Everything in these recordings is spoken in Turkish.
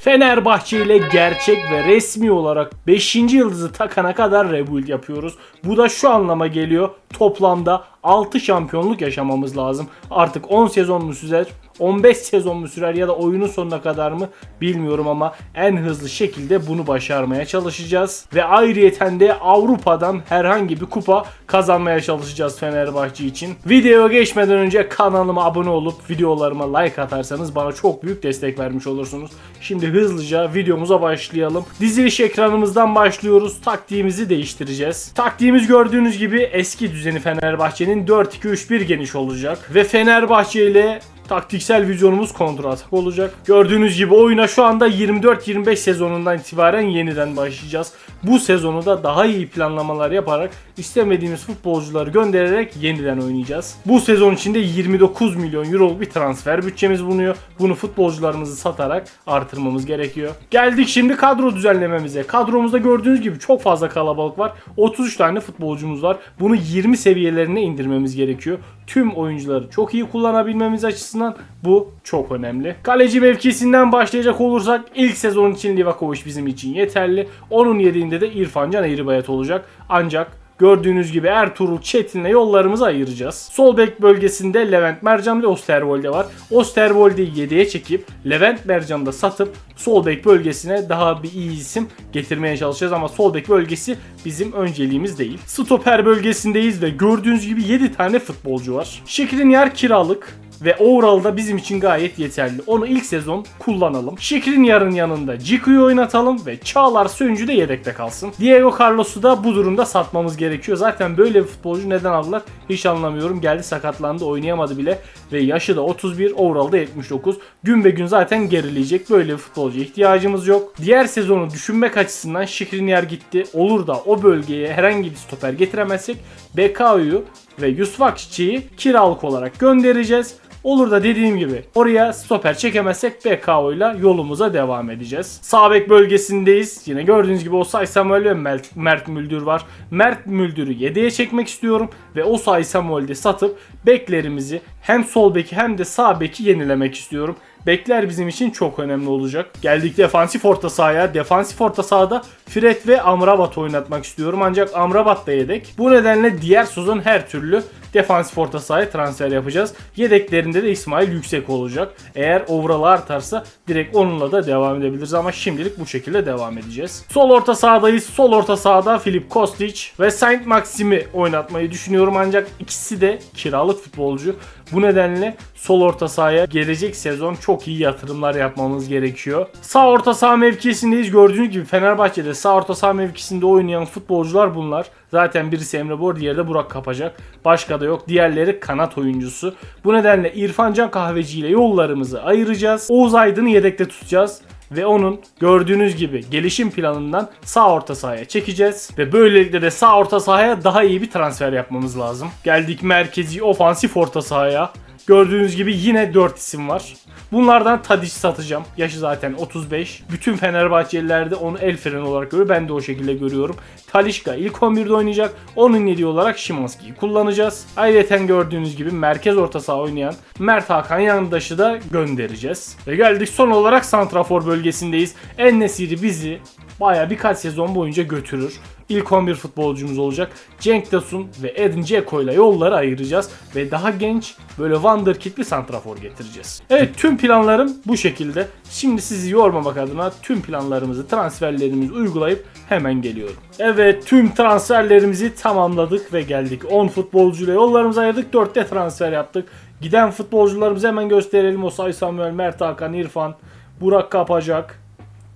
Fenerbahçe ile gerçek ve resmi olarak 5. yıldızı takana kadar rebuild yapıyoruz. Bu da şu anlama geliyor. Toplamda 6 şampiyonluk yaşamamız lazım. Artık 10 sezon mu sürer? 15 sezon mu sürer ya da oyunun sonuna kadar mı bilmiyorum ama en hızlı şekilde bunu başarmaya çalışacağız. Ve ayrıyeten de Avrupa'dan herhangi bir kupa kazanmaya çalışacağız Fenerbahçe için. Videoya geçmeden önce kanalıma abone olup videolarıma like atarsanız bana çok büyük destek vermiş olursunuz. Şimdi hızlıca videomuza başlayalım. Diziliş ekranımızdan başlıyoruz. Taktiğimizi değiştireceğiz. Taktiğimiz gördüğünüz gibi eski düzeni Fenerbahçe'nin 4-2-3-1 geniş olacak. Ve Fenerbahçe ile taktiksel vizyonumuz kontra atak olacak. Gördüğünüz gibi oyuna şu anda 24-25 sezonundan itibaren yeniden başlayacağız. Bu sezonu da daha iyi planlamalar yaparak istemediğimiz futbolcuları göndererek yeniden oynayacağız. Bu sezon içinde 29 milyon euroluk bir transfer bütçemiz bulunuyor. Bunu futbolcularımızı satarak artırmamız gerekiyor. Geldik şimdi kadro düzenlememize. Kadromuzda gördüğünüz gibi çok fazla kalabalık var. 33 tane futbolcumuz var. Bunu 20 seviyelerine indirmemiz gerekiyor. Tüm oyuncuları çok iyi kullanabilmemiz açısından bu çok önemli. Kaleci mevkisinden başlayacak olursak ilk sezon için Livakovic bizim için yeterli. Onun yediğinde de İrfan Can Eğribayat olacak. Ancak Gördüğünüz gibi Ertuğrul Çetin'le yollarımızı ayıracağız. Sol bek bölgesinde Levent Mercan ve Osterwolde var. Osterwolde'yi 7'ye çekip Levent Mercan'ı da satıp sol bek bölgesine daha bir iyi isim getirmeye çalışacağız ama sol bek bölgesi bizim önceliğimiz değil. Stoper bölgesindeyiz ve gördüğünüz gibi 7 tane futbolcu var. Şikrin kiralık ve overall da bizim için gayet yeterli. Onu ilk sezon kullanalım. Şikrin yarın yanında Ciku'yu oynatalım ve Çağlar Söncü de yedekte kalsın. Diego Carlos'u da bu durumda satmamız gerekiyor. Zaten böyle bir futbolcu neden aldılar hiç anlamıyorum. Geldi sakatlandı oynayamadı bile ve yaşı da 31 overall'da 79. Gün be gün zaten gerileyecek. Böyle bir futbolcuya ihtiyacımız yok. Diğer sezonu düşünmek açısından Şikrin gitti. Olur da o bölgeye herhangi bir stoper getiremezsek BKU'yu ve Yusuf Akçiçek'i kiralık olarak göndereceğiz. Olur da dediğim gibi oraya stoper çekemezsek BKO ile yolumuza devam edeceğiz. Sağ bek bölgesindeyiz. Yine gördüğünüz gibi Osay Samuel ve Mert, Mert Müldür var. Mert Müldür'ü 7'ye çekmek istiyorum ve Osay Samuel'i satıp beklerimizi hem sol beki hem de sağ beki yenilemek istiyorum. Bekler bizim için çok önemli olacak. Geldik defansif orta sahaya. Defansif orta sahada Fred ve Amrabat oynatmak istiyorum. Ancak Amrabat da yedek. Bu nedenle diğer sezon her türlü defansif orta sahaya transfer yapacağız. Yedeklerinde de İsmail yüksek olacak. Eğer overall artarsa direkt onunla da devam edebiliriz ama şimdilik bu şekilde devam edeceğiz. Sol orta sahadayız. Sol orta sahada Filip Kostic ve Saint Maxim'i oynatmayı düşünüyorum ancak ikisi de kiralık futbolcu. Bu nedenle sol orta sahaya gelecek sezon çok iyi yatırımlar yapmamız gerekiyor. Sağ orta saha mevkisindeyiz. Gördüğünüz gibi Fenerbahçe'de sağ orta saha mevkisinde oynayan futbolcular bunlar. Zaten birisi Emre Bor, diğeri de Burak Kapacak. Başka da yok. Diğerleri kanat oyuncusu. Bu nedenle İrfan Can Kahveci ile yollarımızı ayıracağız. Oğuz Aydın'ı yedekte tutacağız ve onun gördüğünüz gibi gelişim planından sağ orta sahaya çekeceğiz ve böylelikle de sağ orta sahaya daha iyi bir transfer yapmamız lazım. Geldik merkezi ofansif orta sahaya. Gördüğünüz gibi yine 4 isim var. Bunlardan Tadic satacağım. Yaşı zaten 35. Bütün Fenerbahçeliler de onu el freni olarak görüyor. Ben de o şekilde görüyorum. Talişka ilk 11'de oynayacak. Onun yediği olarak Şimanski'yi kullanacağız. Ayrıca gördüğünüz gibi merkez orta saha oynayan Mert Hakan yandaşı da göndereceğiz. Ve geldik son olarak Santrafor bölgesindeyiz. En Nesiri bizi baya birkaç sezon boyunca götürür. İlk 11 futbolcumuz olacak. Cenk Tosun ve Edin Dzeko ile yolları ayıracağız. Ve daha genç böyle wonderkid bir santrafor getireceğiz. Evet tüm planlarım bu şekilde. Şimdi sizi yormamak adına tüm planlarımızı, transferlerimizi uygulayıp hemen geliyorum. Evet tüm transferlerimizi tamamladık ve geldik. 10 futbolcuyla yollarımızı ayırdık. 4'te transfer yaptık. Giden futbolcularımızı hemen gösterelim. Osay Samuel, Mert Hakan, İrfan, Burak Kapacak,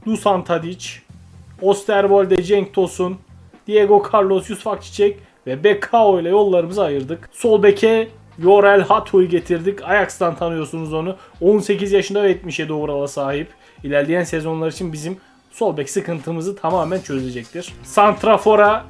Dusan Tadic, Osterwolde, Cenk Tosun, Diego Carlos, Yusuf Akçiçek ve Bekao ile yollarımızı ayırdık. Sol beke Yorel Hato'yu getirdik. Ajax'tan tanıyorsunuz onu. 18 yaşında ve 77 overall'a sahip. İlerleyen sezonlar için bizim sol bek sıkıntımızı tamamen çözecektir. Santrafor'a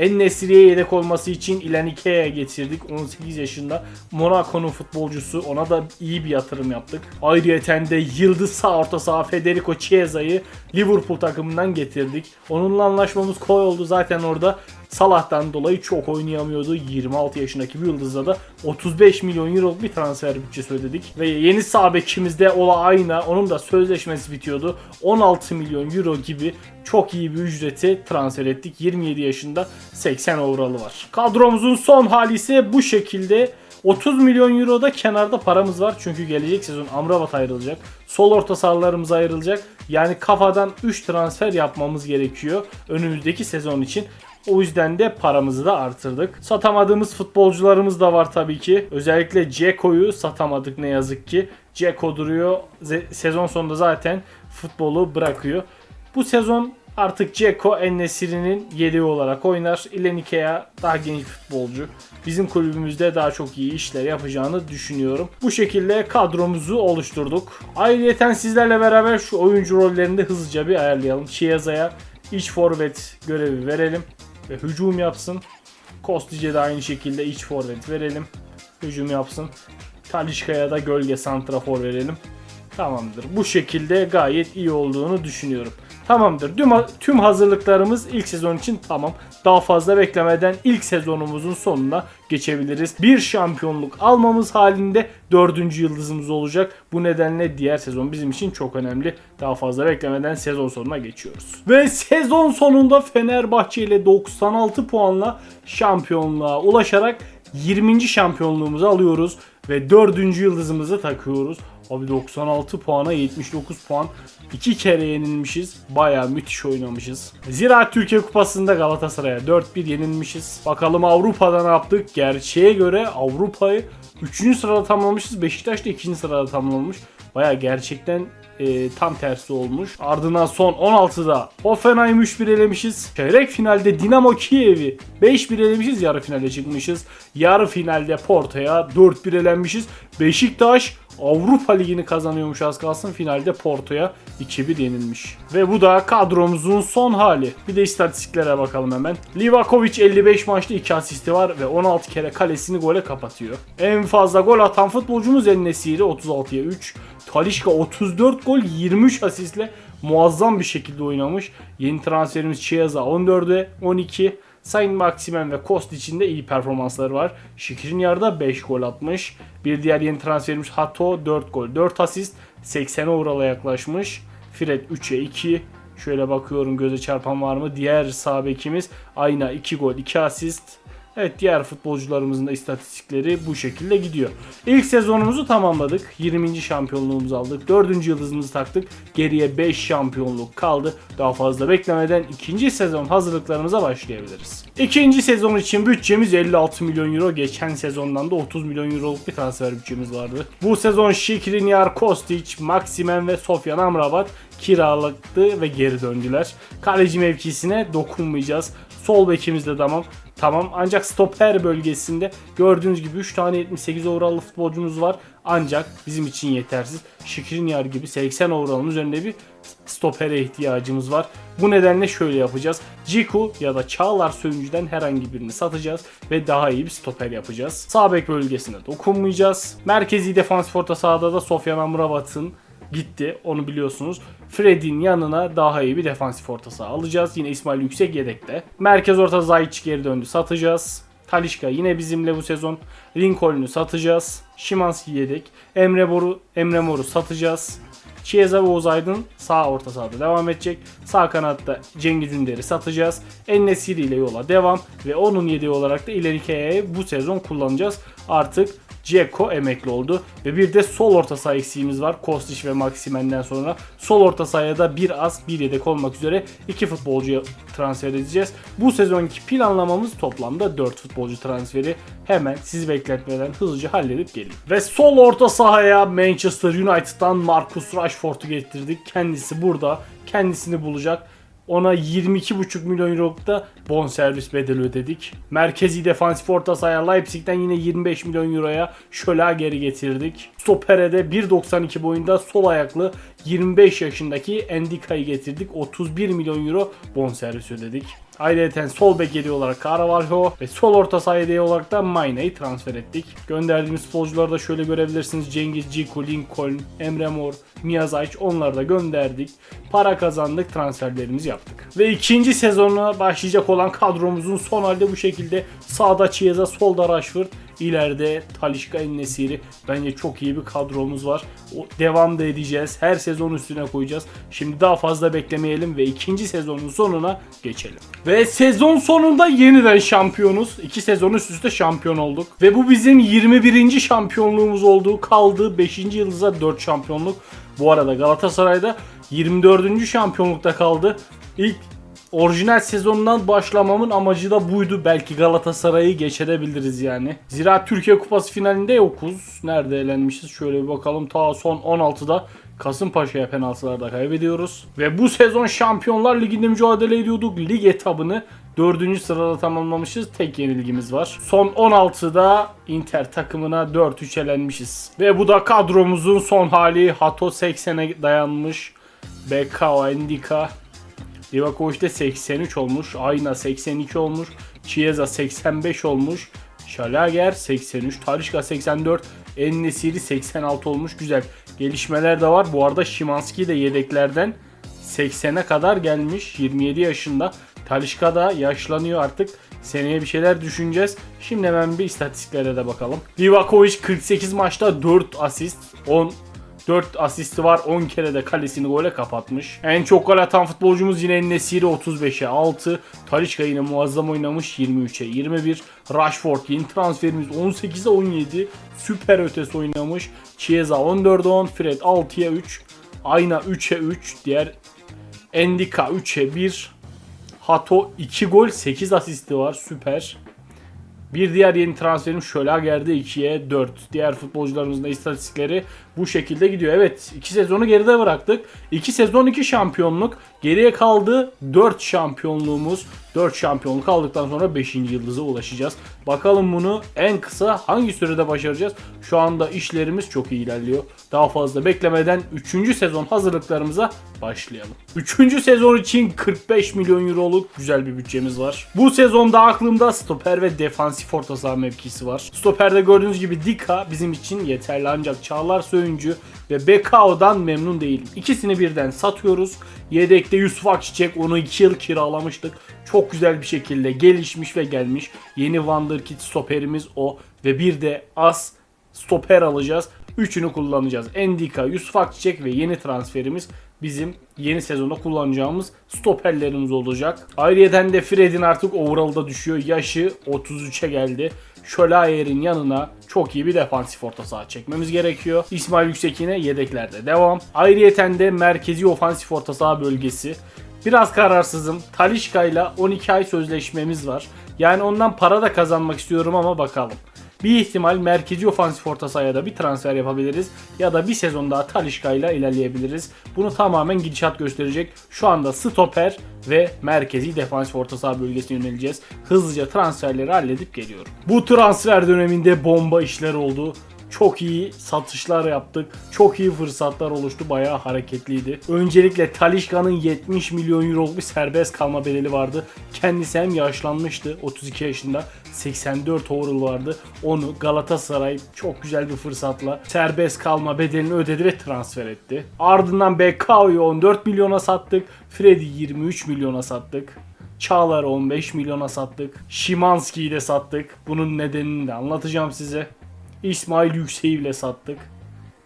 en Nesri'ye yedek olması için Ilanike'ye getirdik. 18 yaşında Monaco'nun futbolcusu. Ona da iyi bir yatırım yaptık. Ayrıca de yıldız sağ orta saha Federico Chiesa'yı Liverpool takımından getirdik. Onunla anlaşmamız kolay oldu. Zaten orada Salah'tan dolayı çok oynayamıyordu. 26 yaşındaki bir yıldızda da 35 milyon euro bir transfer bütçesi ödedik. Ve yeni sağ bekimizde Ola Ayna onun da sözleşmesi bitiyordu. 16 milyon euro gibi çok iyi bir ücreti transfer ettik. 27 yaşında 80 overall'ı var. Kadromuzun son hali ise bu şekilde. 30 milyon euro da kenarda paramız var. Çünkü gelecek sezon Amrabat ayrılacak. Sol orta sahalarımız ayrılacak. Yani kafadan 3 transfer yapmamız gerekiyor önümüzdeki sezon için. O yüzden de paramızı da artırdık. Satamadığımız futbolcularımız da var tabii ki. Özellikle Ceko'yu satamadık ne yazık ki. Ceko duruyor. Sezon sonunda zaten futbolu bırakıyor. Bu sezon artık Ceko Ennesiri'nin yedeği olarak oynar. Ilenikea daha genç futbolcu. Bizim kulübümüzde daha çok iyi işler yapacağını düşünüyorum. Bu şekilde kadromuzu oluşturduk. Ayrıca sizlerle beraber şu oyuncu rollerini de hızlıca bir ayarlayalım. Chiesa'ya iç forvet görevi verelim ve hücum yapsın. Kostic'e de aynı şekilde iç forvet verelim. Hücum yapsın. Talişka'ya da gölge santrafor verelim. Tamamdır. Bu şekilde gayet iyi olduğunu düşünüyorum. Tamamdır. Tüm, tüm hazırlıklarımız ilk sezon için tamam. Daha fazla beklemeden ilk sezonumuzun sonuna geçebiliriz. Bir şampiyonluk almamız halinde dördüncü yıldızımız olacak. Bu nedenle diğer sezon bizim için çok önemli. Daha fazla beklemeden sezon sonuna geçiyoruz. Ve sezon sonunda Fenerbahçe ile 96 puanla şampiyonluğa ulaşarak 20. şampiyonluğumuzu alıyoruz ve 4. yıldızımızı takıyoruz. Abi 96 puana 79 puan. 2 kere yenilmişiz. Baya müthiş oynamışız. Zira Türkiye Kupası'nda Galatasaray'a 4-1 yenilmişiz. Bakalım Avrupa'da ne yaptık? Gerçeğe göre Avrupa'yı 3. sırada tamamlamışız. Beşiktaş da 2. sırada tamamlamış. Baya gerçekten e, tam tersi olmuş. Ardından son 16'da Hoffenheim 3-1 elemişiz. Çeyrek finalde Dinamo Kiev'i 5-1 elemişiz. Yarı finale çıkmışız. Yarı finalde Porto'ya 4-1 elenmişiz. Beşiktaş Avrupa Ligi'ni kazanıyormuş az kalsın. Finalde Porto'ya 2-1 yenilmiş. Ve bu da kadromuzun son hali. Bir de istatistiklere bakalım hemen. Livakovic 55 maçta 2 asisti var ve 16 kere kalesini gole kapatıyor. En fazla gol atan futbolcumuz El Nesiri 36'ya 3. Talişka 34 gol 23 asistle muazzam bir şekilde oynamış. Yeni transferimiz Chiesa 14'e 12. Sayın Maximen ve Kost için de iyi performansları var. Şikrinyar'da 5 gol atmış. Bir diğer yeni transferimiz Hato 4 gol 4 asist. 80'e Ural'a yaklaşmış. Fred 3'e 2. Şöyle bakıyorum göze çarpan var mı? Diğer sağ bekimiz Ayna 2 gol 2 asist. Evet diğer futbolcularımızın da istatistikleri bu şekilde gidiyor. İlk sezonumuzu tamamladık. 20. şampiyonluğumuzu aldık. 4. yıldızımızı taktık. Geriye 5 şampiyonluk kaldı. Daha fazla beklemeden ikinci sezon hazırlıklarımıza başlayabiliriz. İkinci sezon için bütçemiz 56 milyon euro. Geçen sezondan da 30 milyon euroluk bir transfer bütçemiz vardı. Bu sezon Şikrinyar, Kostic, Maximen ve Sofyan Amrabat kiralaktı ve geri döndüler. Kaleci mevkisine dokunmayacağız. Sol bekimiz de tamam. Tamam ancak stoper bölgesinde gördüğünüz gibi 3 tane 78 overall'lı futbolcumuz var. Ancak bizim için yetersiz. Şikrinyar gibi 80 overall'ın üzerinde bir stopere ihtiyacımız var. Bu nedenle şöyle yapacağız. Ciku ya da Çağlar Söyüncü'den herhangi birini satacağız ve daha iyi bir stoper yapacağız. Sağ bek bölgesine dokunmayacağız. Merkezi defans orta sahada da Sofyan Amrabat'ın gitti. Onu biliyorsunuz. Fred'in yanına daha iyi bir defansif orta saha alacağız. Yine İsmail Yüksek yedekte. Merkez orta Zayiç geri döndü. Satacağız. Talişka yine bizimle bu sezon. Lincoln'u satacağız. Şimanski yedek. Emre Boru, Emre Mor'u satacağız. Chiesa ve Oğuz Aydın sağ orta sahada devam edecek. Sağ kanatta Cengiz Ünder'i satacağız. Ennesiri ile yola devam ve onun yedeği olarak da İlerike'ye bu sezon kullanacağız. Artık Ceko emekli oldu. Ve bir de sol orta saha eksiğimiz var. Kostić ve Maximen'den sonra. Sol orta sahaya da bir az bir yedek olmak üzere iki futbolcuyu transfer edeceğiz. Bu sezonki planlamamız toplamda 4 futbolcu transferi. Hemen sizi bekletmeden hızlıca halledip gelin. Ve sol orta sahaya Manchester United'dan Marcus Rashford'u getirdik. Kendisi burada. Kendisini bulacak. Ona 22,5 milyon euroluk da bonservis bedeli ödedik. Merkezi defansif orta sahaya Leipzig'ten yine 25 milyon euroya Şöla geri getirdik. Stopere de 1.92 boyunda sol ayaklı 25 yaşındaki Endica'yı getirdik. 31 milyon euro bonservis ödedik. Ayrıca sol bek yediği olarak Carvalho ve sol orta saha yediği olarak da Maine'yi transfer ettik. Gönderdiğimiz futbolcuları da şöyle görebilirsiniz. Cengiz Ciku, Lincoln, Emre Mor, Miyazaic onları da gönderdik. Para kazandık, transferlerimizi yaptık. Ve ikinci sezonuna başlayacak olan kadromuzun son halde bu şekilde. Sağda Chiesa, solda Rashford, İleride Talişka Ennesiri bence çok iyi bir kadromuz var. O, devam da edeceğiz. Her sezon üstüne koyacağız. Şimdi daha fazla beklemeyelim ve ikinci sezonun sonuna geçelim. Ve sezon sonunda yeniden şampiyonuz. İki sezon üst üste şampiyon olduk. Ve bu bizim 21. şampiyonluğumuz olduğu kaldı. 5. yıldıza 4 şampiyonluk. Bu arada Galatasaray'da 24. şampiyonlukta kaldı. İlk Orijinal sezonundan başlamamın amacı da buydu. Belki Galatasaray'ı geçebiliriz yani. Zira Türkiye Kupası finalinde yokuz. Nerede elenmişiz? Şöyle bir bakalım. Ta son 16'da Kasımpaşa'ya penaltılarda kaybediyoruz. Ve bu sezon Şampiyonlar Ligi'nde mücadele ediyorduk. Lig etabını 4. sırada tamamlamışız. Tek yenilgimiz var. Son 16'da Inter takımına 4-3 elenmişiz. Ve bu da kadromuzun son hali. Hato 80'e dayanmış. BKO Endika Livakovic de 83 olmuş. Ayna 82 olmuş. Chiesa 85 olmuş. Şalager 83. Talişka 84. Ennesiri 86 olmuş. Güzel. Gelişmeler de var. Bu arada Şimanski de yedeklerden 80'e kadar gelmiş. 27 yaşında. Talişka da yaşlanıyor artık. Seneye bir şeyler düşüneceğiz. Şimdi hemen bir istatistiklere de bakalım. Livakovic 48 maçta 4 asist, 10 4 asisti var 10 kere de kalesini gole kapatmış. En çok gol atan futbolcumuz yine Nesiri 35'e 6. Talişka yine muazzam oynamış 23'e 21. Rashford yeni transferimiz 18'e 17. Süper ötesi oynamış. Chiesa 14'e 10. Fred 6'ya 3. Ayna 3'e 3. Diğer Endika 3'e 1. Hato 2 gol 8 asisti var. Süper. Bir diğer yeni transferim Şölager'de 2'ye 4. Diğer futbolcularımızın da istatistikleri bu şekilde gidiyor. Evet 2 sezonu geride bıraktık. 2 sezon 2 şampiyonluk. Geriye kaldı 4 şampiyonluğumuz. 4 şampiyonluk aldıktan sonra 5. yıldıza ulaşacağız. Bakalım bunu en kısa hangi sürede başaracağız? Şu anda işlerimiz çok iyi ilerliyor. Daha fazla beklemeden 3. sezon hazırlıklarımıza başlayalım. 3. sezon için 45 milyon euroluk güzel bir bütçemiz var. Bu sezonda aklımda stoper ve defansif orta saha mevkisi var. Stoperde gördüğünüz gibi Dika bizim için yeterli ancak Çağlar Söyüncü ve BKO'dan memnun değilim. İkisini birden satıyoruz. Yedekte Yusuf Akçiçek onu 2 yıl kiralamıştık. Çok güzel bir şekilde gelişmiş ve gelmiş. Yeni Wonderkid stoperimiz o ve bir de as stoper alacağız. Üçünü kullanacağız. Endika, Yusuf Akçiçek ve yeni transferimiz bizim yeni sezonda kullanacağımız stoperlerimiz olacak. Ayrıyeten de Fred'in artık overall'da düşüyor. Yaşı 33'e geldi. Şölayer'in yanına çok iyi bir defansif orta saha çekmemiz gerekiyor. İsmail Yüksek yine yedeklerde devam. Ayrıyeten de merkezi ofansif orta saha bölgesi. Biraz kararsızım. Talişka ile 12 ay sözleşmemiz var. Yani ondan para da kazanmak istiyorum ama bakalım. Bir ihtimal merkezi ofansif orta sahaya da bir transfer yapabiliriz. Ya da bir sezon daha Talişka ile ilerleyebiliriz. Bunu tamamen gidişat gösterecek. Şu anda stoper ve merkezi defansif orta saha bölgesine yöneleceğiz. Hızlıca transferleri halledip geliyorum. Bu transfer döneminde bomba işler oldu. Çok iyi satışlar yaptık. Çok iyi fırsatlar oluştu. Bayağı hareketliydi. Öncelikle Talişka'nın 70 milyon euroluk bir serbest kalma bedeli vardı. Kendisi hem yaşlanmıştı 32 yaşında 84 overall vardı. Onu Galatasaray çok güzel bir fırsatla serbest kalma bedelini ödedi ve transfer etti. Ardından BKO'yu 14 milyona sattık. Freddy 23 milyona sattık. Çağlar'ı 15 milyona sattık. Şimanski'yi de sattık. Bunun nedenini de anlatacağım size. İsmail Yüksek'i ile sattık.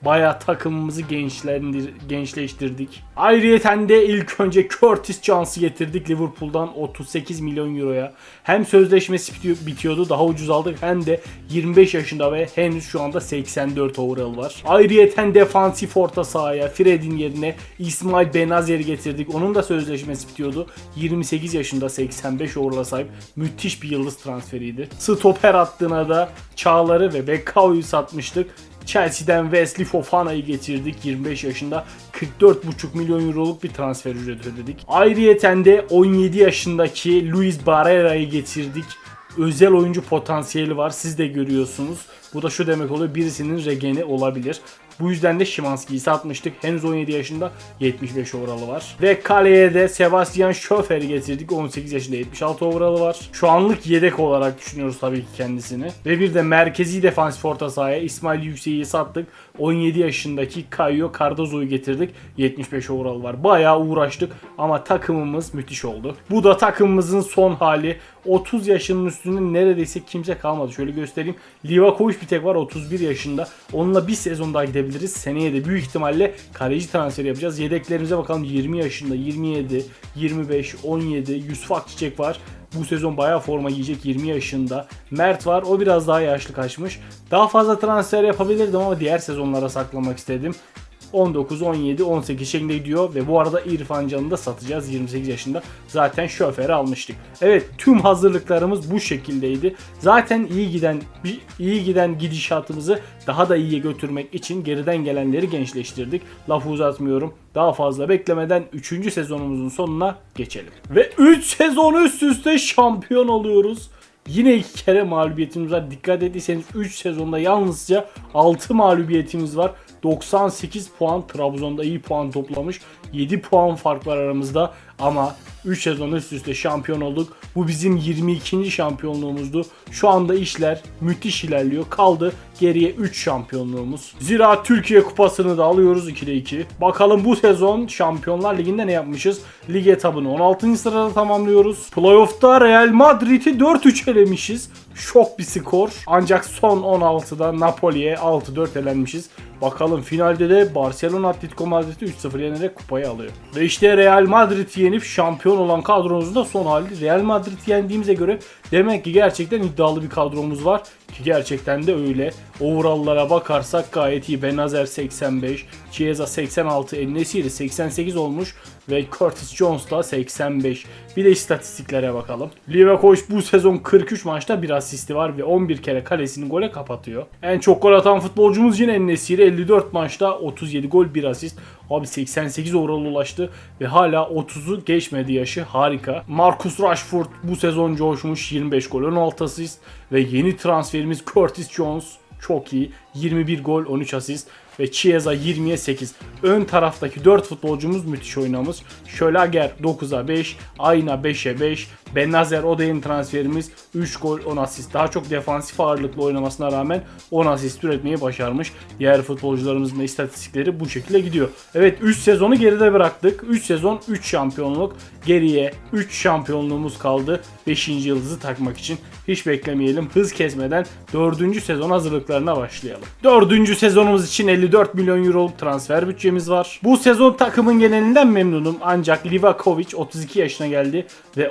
Baya takımımızı gençlendir, gençleştirdik. Ayrıyeten de ilk önce Curtis Jones'u getirdik Liverpool'dan 38 milyon euroya. Hem sözleşmesi bitiyor- bitiyordu daha ucuz aldık hem de 25 yaşında ve henüz şu anda 84 overall var. Ayrıyeten defansif orta sahaya Fred'in yerine İsmail Benazer'i getirdik. Onun da sözleşmesi bitiyordu. 28 yaşında 85 overall'a sahip müthiş bir yıldız transferiydi. Stoper hattına da Çağlar'ı ve Bekao'yu satmıştık. Chelsea'den Wesley Fofana'yı getirdik 25 yaşında 44,5 milyon euroluk bir transfer ücreti ödedik. Ayrıyeten de 17 yaşındaki Luis Barrera'yı getirdik. Özel oyuncu potansiyeli var siz de görüyorsunuz. Bu da şu demek oluyor birisinin regeni olabilir. Bu yüzden de Şimanski'yi satmıştık. Henüz 17 yaşında 75 overalı var. Ve kaleye de Sebastian Schöfer'i getirdik. 18 yaşında 76 overalı var. Şu anlık yedek olarak düşünüyoruz tabii ki kendisini. Ve bir de merkezi defansif orta sahaya İsmail Yüksek'i sattık. 17 yaşındaki Caio Cardozo'yu getirdik. 75 overall var. Bayağı uğraştık ama takımımız müthiş oldu. Bu da takımımızın son hali. 30 yaşının üstünde neredeyse kimse kalmadı. Şöyle göstereyim. Livakovic bir tek var 31 yaşında. Onunla bir sezon daha gidebiliriz. Seneye de büyük ihtimalle kaleci transferi yapacağız. Yedeklerimize bakalım 20 yaşında, 27, 25, 17, Yusuf Akçiçek var. Bu sezon bayağı forma giyecek 20 yaşında. Mert var o biraz daha yaşlı kaçmış. Daha fazla transfer yapabilirdim ama diğer sezonlara saklamak istedim. 19, 17, 18 şeklinde gidiyor ve bu arada İrfan Can'ı da satacağız 28 yaşında. Zaten şoförü almıştık. Evet tüm hazırlıklarımız bu şekildeydi. Zaten iyi giden iyi giden gidişatımızı daha da iyiye götürmek için geriden gelenleri gençleştirdik. Lafı uzatmıyorum. Daha fazla beklemeden 3. sezonumuzun sonuna geçelim. Ve 3 sezon üst üste şampiyon oluyoruz. Yine iki kere mağlubiyetimiz var. Dikkat ettiyseniz 3 sezonda yalnızca 6 mağlubiyetimiz var. 98 puan Trabzon'da iyi puan toplamış. 7 puan fark var aramızda ama 3 sezon üst üste şampiyon olduk. Bu bizim 22. şampiyonluğumuzdu. Şu anda işler müthiş ilerliyor. Kaldı geriye 3 şampiyonluğumuz. Zira Türkiye kupasını da alıyoruz 2'de 2. Bakalım bu sezon Şampiyonlar Ligi'nde ne yapmışız? Lig etabını 16. sırada tamamlıyoruz. Playoff'ta Real Madrid'i 4-3 elemişiz. Şok bir skor. Ancak son 16'da Napoli'ye 6-4 elenmişiz. Bakalım finalde de Barcelona Atletico Madrid'i 3-0 yenerek kupayı alıyor. Ve işte Real Madrid'i yenip şampiyon olan kadromuzun da son hali. Real Madrid'i yendiğimize göre demek ki gerçekten iddialı bir kadromuz var. Ki gerçekten de öyle. Overall'lara bakarsak gayet iyi. Benazer 85, Chiesa 86, Enesiri 88 olmuş ve Curtis Jones da 85. Bir de istatistiklere bakalım. Livakovic bu sezon 43 maçta bir asisti var ve 11 kere kalesini gole kapatıyor. En çok gol atan futbolcumuz yine Enesiri 54 maçta 37 gol 1 asist. Abi 88 overall ulaştı ve hala 30'u geçmedi yaşı. Harika. Marcus Rashford bu sezon coşmuş 25 gol 16 asist ve yeni transferimiz Curtis Jones çok iyi. 21 gol 13 asist ve Chiesa 20'ye 8. Ön taraftaki 4 futbolcumuz müthiş oynamış. Şölager 9'a 5, Ayna 5'e 5, Benazer Odeyin transferimiz 3 gol 10 asist. Daha çok defansif ağırlıklı oynamasına rağmen 10 asist üretmeyi başarmış. Diğer futbolcularımızın da istatistikleri bu şekilde gidiyor. Evet 3 sezonu geride bıraktık. 3 sezon 3 şampiyonluk. Geriye 3 şampiyonluğumuz kaldı. 5. yıldızı takmak için. Hiç beklemeyelim. Hız kesmeden 4. sezon hazırlıklarına başlayalım. 4. sezonumuz için 54 milyon euroluk transfer bütçemiz var. Bu sezon takımın genelinden memnunum. Ancak Livakovic 32 yaşına geldi ve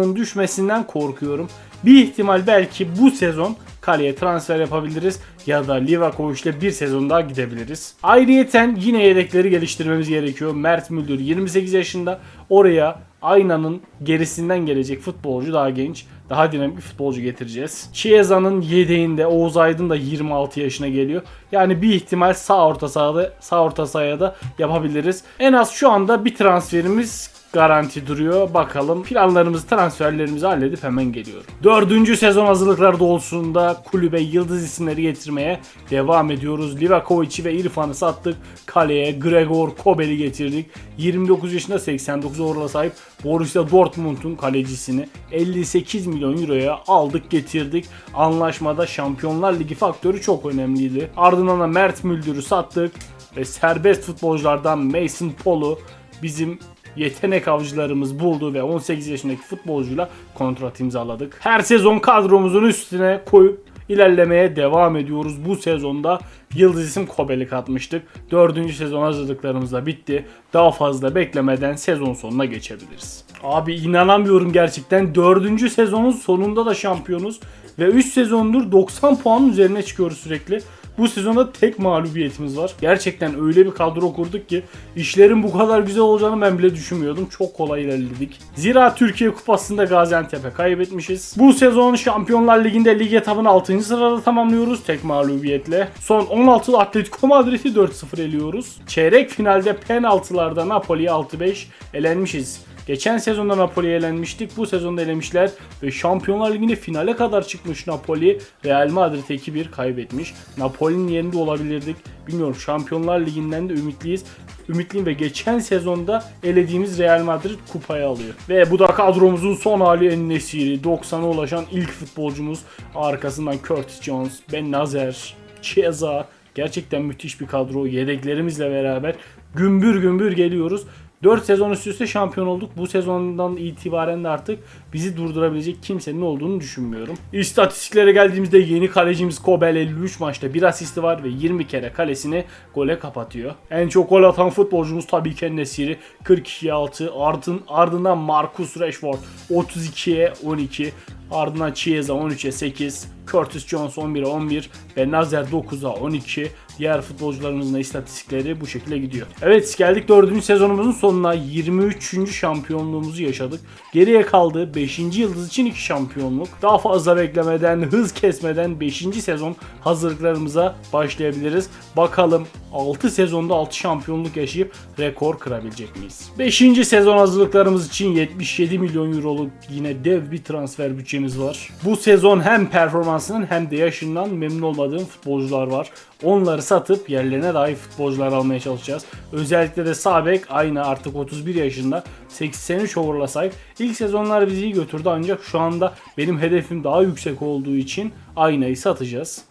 overall'ının düşmesinden korkuyorum. Bir ihtimal belki bu sezon kaleye transfer yapabiliriz ya da Livakovic'le bir sezon daha gidebiliriz. Ayrıyeten yine yedekleri geliştirmemiz gerekiyor. Mert Müldür 28 yaşında. Oraya Aynanın gerisinden gelecek futbolcu daha genç, daha dinamik bir futbolcu getireceğiz. Chiesa'nın yedeğinde Oğuz Aydın da 26 yaşına geliyor. Yani bir ihtimal sağ orta sahada, sağ orta sahaya da yapabiliriz. En az şu anda bir transferimiz garanti duruyor. Bakalım planlarımızı, transferlerimizi halledip hemen geliyorum. Dördüncü sezon hazırlıkları doğrultusunda kulübe yıldız isimleri getirmeye devam ediyoruz. Livakovic'i ve İrfan'ı sattık. Kaleye Gregor Kobel'i getirdik. 29 yaşında 89 overall'a sahip Borussia Dortmund'un kalecisini 58 milyon euroya aldık getirdik. Anlaşmada Şampiyonlar Ligi faktörü çok önemliydi. Ardından da Mert Müldür'ü sattık ve serbest futbolculardan Mason Polo bizim yetenek avcılarımız buldu ve 18 yaşındaki futbolcuyla kontrat imzaladık. Her sezon kadromuzun üstüne koyup ilerlemeye devam ediyoruz. Bu sezonda Yıldız isim Kobel'i katmıştık. Dördüncü sezon hazırlıklarımız da bitti. Daha fazla beklemeden sezon sonuna geçebiliriz. Abi inanamıyorum gerçekten. Dördüncü sezonun sonunda da şampiyonuz. Ve 3 sezondur 90 puanın üzerine çıkıyoruz sürekli. Bu sezonda tek mağlubiyetimiz var. Gerçekten öyle bir kadro kurduk ki işlerin bu kadar güzel olacağını ben bile düşünmüyordum. Çok kolay ilerledik. Zira Türkiye Kupası'nda Gaziantep'e kaybetmişiz. Bu sezon Şampiyonlar Ligi'nde lig etabını 6. sırada tamamlıyoruz tek mağlubiyetle. Son 16 Atletico Madrid'i 4-0 eliyoruz. Çeyrek finalde penaltılarda Napoli'ye 6-5 elenmişiz. Geçen sezonda Napoli'ye elenmiştik. Bu sezonda elemişler ve Şampiyonlar Ligi'nde finale kadar çıkmış Napoli. Real Madrid 2-1 kaybetmiş. Napoli'nin yerinde olabilirdik. Bilmiyorum Şampiyonlar Ligi'nden de ümitliyiz. Ümitliyim ve geçen sezonda elediğimiz Real Madrid kupayı alıyor. Ve bu da kadromuzun son hali en nesiri. 90'a ulaşan ilk futbolcumuz. Arkasından Curtis Jones, Ben Nazer, Chiesa. Gerçekten müthiş bir kadro. Yedeklerimizle beraber gümbür gümbür geliyoruz. 4 sezon üst üste şampiyon olduk. Bu sezondan itibaren de artık bizi durdurabilecek kimsenin olduğunu düşünmüyorum. İstatistiklere geldiğimizde yeni kalecimiz Kobel 53 maçta bir asisti var ve 20 kere kalesini gole kapatıyor. En çok gol atan futbolcumuz tabii ki Nesiri 42'ye 6. Ardın, ardından Marcus Rashford 32'ye 12. Ardından Chiesa 13'e 8, Curtis Jones 11'e 11 ve Nazer 9'a 12. Diğer futbolcularımızın istatistikleri bu şekilde gidiyor. Evet geldik 4. sezonumuzun sonuna 23. şampiyonluğumuzu yaşadık. Geriye kaldı 5. yıldız için 2 şampiyonluk. Daha fazla beklemeden, hız kesmeden 5. sezon hazırlıklarımıza başlayabiliriz. Bakalım 6 sezonda 6 şampiyonluk yaşayıp rekor kırabilecek miyiz? 5. sezon hazırlıklarımız için 77 milyon euroluk yine dev bir transfer bütçemiz var. Bu sezon hem performansının hem de yaşından memnun olmadığım futbolcular var. Onları satıp yerlerine daha iyi futbolcular almaya çalışacağız. Özellikle de Sabek aynı artık 31 yaşında 83 overla sahip. İlk sezonlar bizi iyi götürdü ancak şu anda benim hedefim daha yüksek olduğu için aynayı satacağız.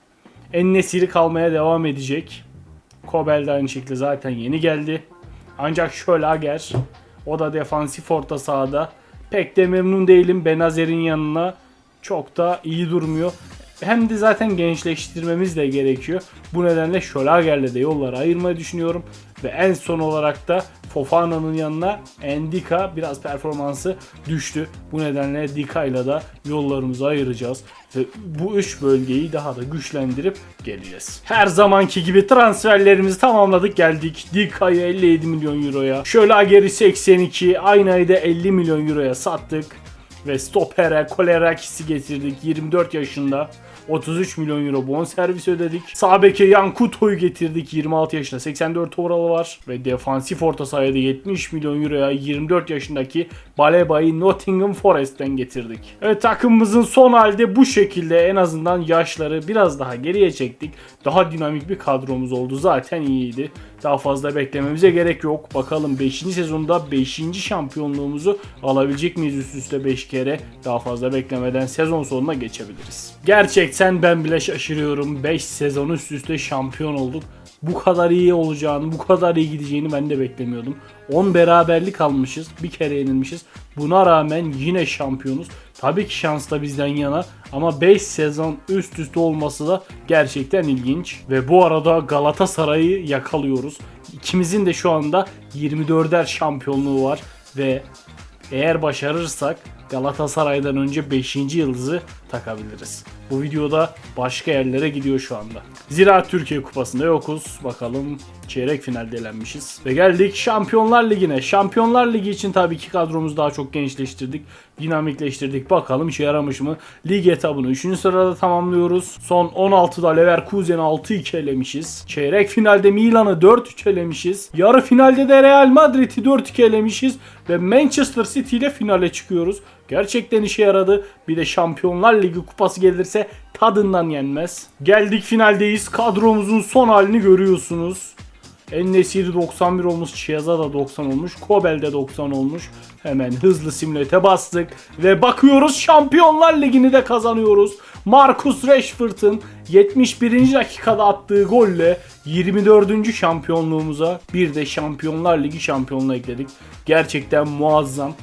Ennesiri kalmaya devam edecek. Kobel de aynı şekilde zaten yeni geldi. Ancak Şölager o da defansif orta sahada. Pek de memnun değilim Benazer'in yanına. Çok da iyi durmuyor. Hem de zaten gençleştirmemiz de gerekiyor. Bu nedenle Şölager'le de yolları ayırmayı düşünüyorum. Ve en son olarak da Fofana'nın yanına Endika biraz performansı düştü. Bu nedenle Dika'yla da yollarımızı ayıracağız. Ve bu üç bölgeyi daha da güçlendirip geleceğiz. Her zamanki gibi transferlerimizi tamamladık geldik. Dika'yı 57 milyon euroya. Şölager'i 82, Ayna'yı da 50 milyon euroya sattık. Ve stopere Kolerakis'i getirdik 24 yaşında. 33 milyon euro bonservis ödedik. Sağ beke Yan Kuto'yu getirdik 26 yaşında 84 oralı var. Ve defansif orta sahada 70 milyon euroya 24 yaşındaki Baleba'yı Nottingham Forest'ten getirdik. Evet takımımızın son halde bu şekilde en azından yaşları biraz daha geriye çektik. Daha dinamik bir kadromuz oldu zaten iyiydi. Daha fazla beklememize gerek yok. Bakalım 5. sezonda 5. şampiyonluğumuzu alabilecek miyiz üst üste 5 kere? Daha fazla beklemeden sezon sonuna geçebiliriz. Gerçekten ben bile şaşırıyorum. 5 sezon üst üste şampiyon olduk. Bu kadar iyi olacağını, bu kadar iyi gideceğini ben de beklemiyordum. 10 beraberlik almışız, bir kere yenilmişiz. Buna rağmen yine şampiyonuz. Tabii ki şans da bizden yana ama 5 sezon üst üste olması da gerçekten ilginç. Ve bu arada Galatasaray'ı yakalıyoruz. İkimizin de şu anda 24'er şampiyonluğu var ve eğer başarırsak Galatasaray'dan önce 5. yıldızı takabiliriz. Bu videoda başka yerlere gidiyor şu anda. Zira Türkiye Kupası'nda yokuz. Bakalım çeyrek finalde elenmişiz. Ve geldik Şampiyonlar Ligi'ne. Şampiyonlar Ligi için tabii ki kadromuzu daha çok gençleştirdik. Dinamikleştirdik. Bakalım işe yaramış mı? Lig etabını 3. sırada tamamlıyoruz. Son 16'da Leverkusen'i 6-2 elemişiz. Çeyrek finalde Milan'ı 4-3 elemişiz. Yarı finalde de Real Madrid'i 4-2 elemişiz. Ve Manchester City ile finale çıkıyoruz. Gerçekten işe yaradı. Bir de Şampiyonlar Ligi kupası gelirse tadından yenmez. Geldik finaldeyiz. Kadromuzun son halini görüyorsunuz. Ennesiri 91 olmuş, Chiesa da 90 olmuş, Kobel de 90 olmuş. Hemen hızlı simlete bastık ve bakıyoruz Şampiyonlar Ligi'ni de kazanıyoruz. Marcus Rashford'ın 71. dakikada attığı golle 24. şampiyonluğumuza bir de Şampiyonlar Ligi şampiyonluğu ekledik. Gerçekten muazzam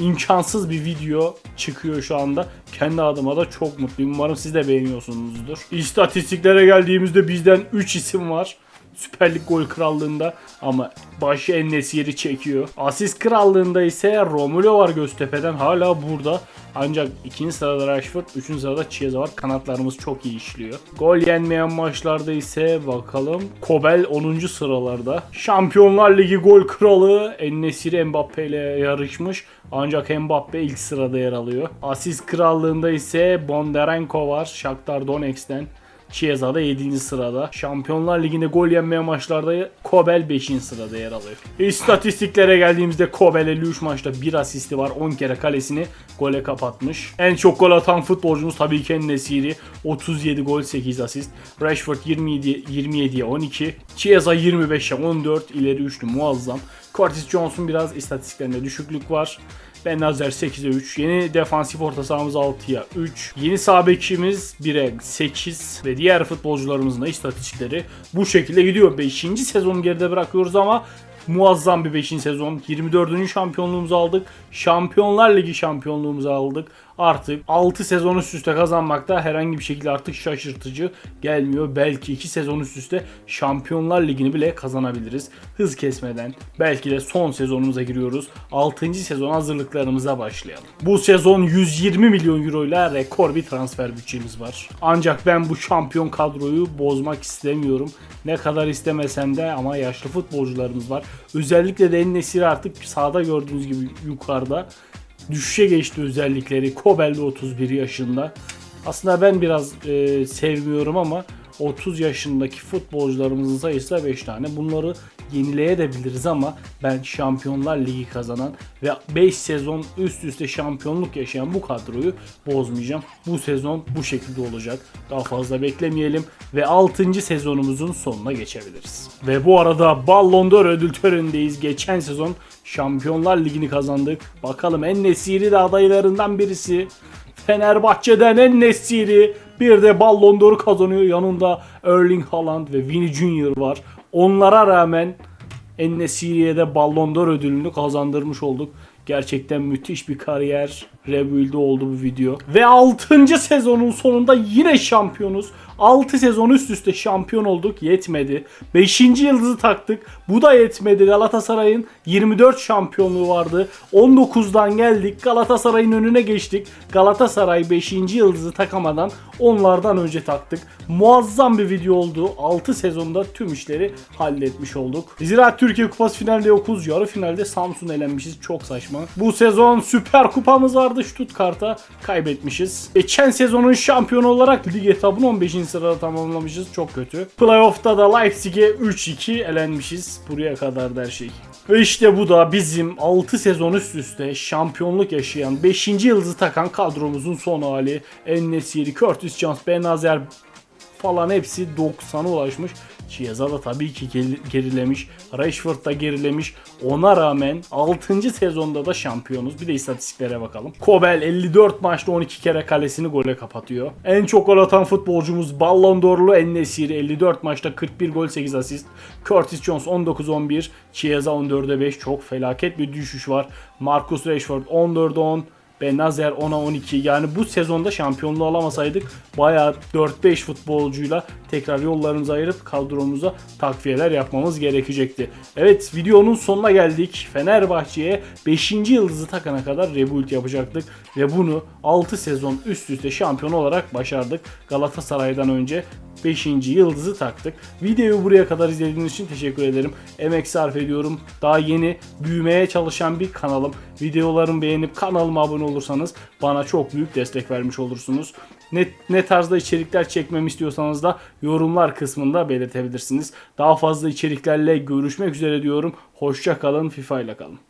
imkansız bir video çıkıyor şu anda. Kendi adıma da çok mutluyum. Umarım siz de beğeniyorsunuzdur. İstatistiklere geldiğimizde bizden 3 isim var. Süper Lig gol krallığında ama başı Ennesiri çekiyor. Asist krallığında ise Romulo var Göztepe'den hala burada. Ancak ikinci sırada Rashford, üçüncü sırada Chiesa var. Kanatlarımız çok iyi işliyor. Gol yenmeyen maçlarda ise bakalım. Kobel 10. sıralarda. Şampiyonlar Ligi gol kralı Ennesiri Mbappe ile yarışmış. Ancak Mbappe ilk sırada yer alıyor. Asist krallığında ise Bondarenko var Shakhtar Donetsk'ten. Chiesa da 7. sırada. Şampiyonlar Ligi'nde gol yenmeyen maçlarda Kobel 5. sırada yer alıyor. İstatistiklere geldiğimizde Kobel 53 maçta 1 asisti var. 10 kere kalesini gole kapatmış. En çok gol atan futbolcumuz tabii ki Nesiri. 37 gol 8 asist. Rashford 27 27'ye 12. Chiesa 25'e 14. İleri üçlü muazzam. Curtis Jones'un biraz istatistiklerinde düşüklük var. Ben Nazer 8'e 3. Yeni defansif orta sahamız 6'ya 3. Yeni sağ bekimiz 1'e 8. Ve diğer futbolcularımızın da istatistikleri bu şekilde gidiyor. 5. sezonu geride bırakıyoruz ama muazzam bir 5. sezon. 24. şampiyonluğumuzu aldık. Şampiyonlar Ligi şampiyonluğumuzu aldık. Artık 6 sezon üst üste kazanmakta herhangi bir şekilde artık şaşırtıcı gelmiyor. Belki 2 sezon üst üste Şampiyonlar Ligi'ni bile kazanabiliriz. Hız kesmeden belki de son sezonumuza giriyoruz. 6. sezon hazırlıklarımıza başlayalım. Bu sezon 120 milyon euro ile rekor bir transfer bütçemiz var. Ancak ben bu şampiyon kadroyu bozmak istemiyorum. Ne kadar istemesem de ama yaşlı futbolcularımız var. Özellikle de Nesiri artık sahada gördüğünüz gibi yukarıda düşüşe geçti özellikleri. Kobel de 31 yaşında. Aslında ben biraz e, sevmiyorum ama 30 yaşındaki futbolcularımızın sayısı da 5 tane. Bunları yenileyebiliriz ama ben Şampiyonlar Ligi kazanan ve 5 sezon üst üste şampiyonluk yaşayan bu kadroyu bozmayacağım. Bu sezon bu şekilde olacak. Daha fazla beklemeyelim ve 6. sezonumuzun sonuna geçebiliriz. Ve bu arada Ballon d'Or ödül törenindeyiz. Geçen sezon Şampiyonlar Ligi'ni kazandık. Bakalım en Nesiri de adaylarından birisi. Fenerbahçe'den en Nesiri bir de Ballon d'Or'u kazanıyor. Yanında Erling Haaland ve Vini Junior var. Onlara rağmen En-Nesyri'ye de Ballon d'Or ödülünü kazandırmış olduk. Gerçekten müthiş bir kariyer rebuild'i oldu bu video. Ve 6. sezonun sonunda yine şampiyonuz. 6 sezon üst üste şampiyon olduk. Yetmedi. 5. yıldızı taktık. Bu da yetmedi. Galatasaray'ın 24 şampiyonluğu vardı. 19'dan geldik. Galatasaray'ın önüne geçtik. Galatasaray 5. yıldızı takamadan onlardan önce taktık. Muazzam bir video oldu. 6 sezonda tüm işleri halletmiş olduk. Zira Türkiye Kupası finalde yokuz. Yarı finalde Samsun elenmişiz. Çok saçma. Bu sezon Süper Kupamız vardı. Stuttgart'a kaybetmişiz. Geçen sezonun şampiyonu olarak lig etabını 15. sırada tamamlamışız. Çok kötü. Playoff'ta da Leipzig'e 3-2 elenmişiz. Buraya kadar da her şey. Ve işte bu da bizim 6 sezon üst üste şampiyonluk yaşayan 5. yıldızı takan kadromuzun son hali. En-Nesyri, Curtis Jones, Benazer falan hepsi 90'a ulaşmış. Chiesa da tabii ki geri- gerilemiş. Rashford da gerilemiş. Ona rağmen 6. sezonda da şampiyonuz. Bir de istatistiklere bakalım. Kobel 54 maçta 12 kere kalesini gole kapatıyor. En çok gol atan futbolcumuz Ballon d'Or'lu En-Nesyri 54 maçta 41 gol 8 asist. Curtis Jones 19-11. Chiesa 14'e 5. Çok felaket bir düşüş var. Marcus Rashford 14'e 10. Benazer 10'a 12 yani bu sezonda şampiyonluğu alamasaydık bayağı 4-5 futbolcuyla tekrar yollarımızı ayırıp kadromuza takviyeler yapmamız gerekecekti. Evet videonun sonuna geldik. Fenerbahçe'ye 5. yıldızı takana kadar rebuild yapacaktık ve bunu 6 sezon üst üste şampiyon olarak başardık. Galatasaray'dan önce 5. yıldızı taktık. Videoyu buraya kadar izlediğiniz için teşekkür ederim. Emek sarf ediyorum. Daha yeni büyümeye çalışan bir kanalım. Videolarımı beğenip kanalıma abone olursanız bana çok büyük destek vermiş olursunuz. Ne, ne tarzda içerikler çekmemi istiyorsanız da yorumlar kısmında belirtebilirsiniz. Daha fazla içeriklerle görüşmek üzere diyorum. Hoşça kalın, FIFA ile kalın.